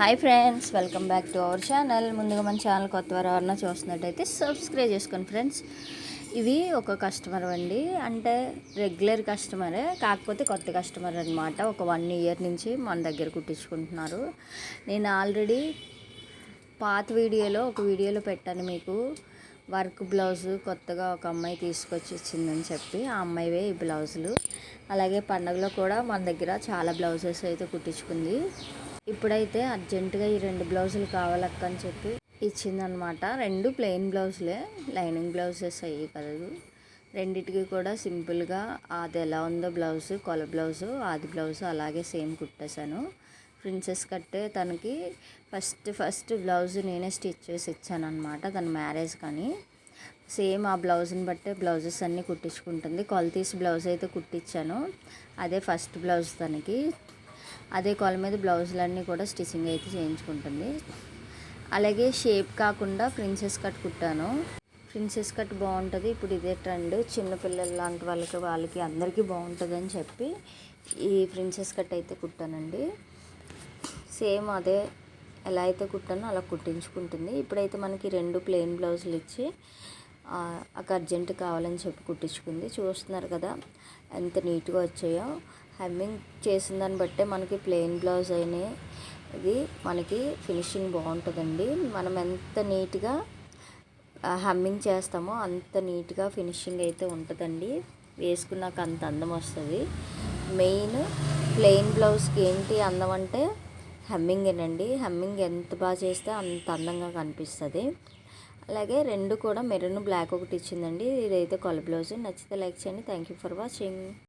Hi friends welcome back to our channel ముందుగా మన channel కొత్త వారు ఎవరన్నా చూస్తున్నట్టయితే సబ్స్క్రైబ్ చేసుకోండి ఫ్రెండ్స్ ఇవి ఒక కస్టమర్ అండి. అంటే రెగ్యులర్ కస్టమరే కాకపోతే కొత్త కస్టమర్ అనమాట ఒక వన్ ఇయర్ నుంచి మన దగ్గర కుట్టించుకుంటున్నారు. నేను ఆల్రెడీ పాత వీడియోలో ఒక వీడియోలో పెట్టాను మీకు. వర్క్ బ్లౌజ్ కొత్తగా ఒక అమ్మాయి తీసుకొచ్చి ఇచ్చిందని చెప్పి. ఆ అమ్మాయివే ఈ బ్లౌజులు అలాగే పండగలో కూడా మన దగ్గర చాలా బ్లౌజెస్ అయితే కుట్టించుకుంది. ఇప్పుడైతే అర్జెంటుగా ఈ రెండు బ్లౌజులు కావాలక్క అని చెప్పి ఇచ్చిందనమాట. రెండు ప్లెయిన్ బ్లౌజులే లైనింగ్ బ్లౌజెస్ అయ్యి కలదు రెండిటికి కూడా సింపుల్గా అది ఎలా ఉందో బ్లౌజ్ కొల బ్లౌజు ఆది బ్లౌజు అలాగే సేమ్ కుట్టేశాను. ప్రిన్సెస్ కట్టే తనకి ఫస్ట్ ఫస్ట్ బ్లౌజ్ నేనే స్టిచ్ చేసి ఇచ్చాను అనమాట తన మ్యారేజ్ కానీ. సేమ్ ఆ బ్లౌజ్ని బట్టే బ్లౌజెస్ అన్నీ కుట్టించుకుంటుంది. కొలతీసి బ్లౌజ్ అయితే కుట్టించాను. అదే ఫస్ట్ బ్లౌజ్ తనకి. అదే కొల మీద బ్లౌజులన్నీ కూడా స్టిచ్చింగ్ అయితే చేయించుకుంటుంది. అలాగే షేప్ కాకుండా ప్రిన్సెస్ కట్ కుట్టాను. ప్రిన్సెస్ కట్ బాగుంటుంది. ఇప్పుడు ఇదే ట్రెండ్. చిన్నపిల్లలు లాంటి వాళ్ళకి వాళ్ళకి అందరికీ బాగుంటుందని చెప్పి ఈ ప్రిన్సెస్ కట్ అయితే కుట్టానండి. సేమ్ అదే ఎలా అయితే కుట్టానో అలా కుట్టించుకుంటుంది. ఇప్పుడైతే మనకి రెండు ప్లెయిన్ బ్లౌజులు ఇచ్చి ఒక అర్జెంట్ కావాలని చెప్పి కుట్టించుకుంది. చూస్తున్నారు కదా ఎంత నీట్గా వచ్చాయో. హెమ్మింగ్ చేసిన దాన్ని బట్టే మనకి ప్లెయిన్ బ్లౌజ్ అయినా ఇది మనకి ఫినిషింగ్ బాగుంటుందండి. మనం ఎంత నీట్గా హమ్మింగ్ చేస్తామో అంత నీట్గా ఫినిషింగ్ అయితే ఉంటుందండి. వేసుకున్నాక అంత అందం వస్తుంది. మెయిన్ ప్లెయిన్ బ్లౌజ్కి ఏంటి అందం అంటే హమ్మింగేనండి. హమ్మింగ్ ఎంత బాగా చేస్తే అంత అందంగా కనిపిస్తుంది. అలాగే రెండు కూడా మెరూన్ బ్లాక్ ఒకటి ఇచ్చిందండి. ఇదైతే కొల బ్లౌజ్ నచ్చితే లైక్ చేయండి. Thank you for watching.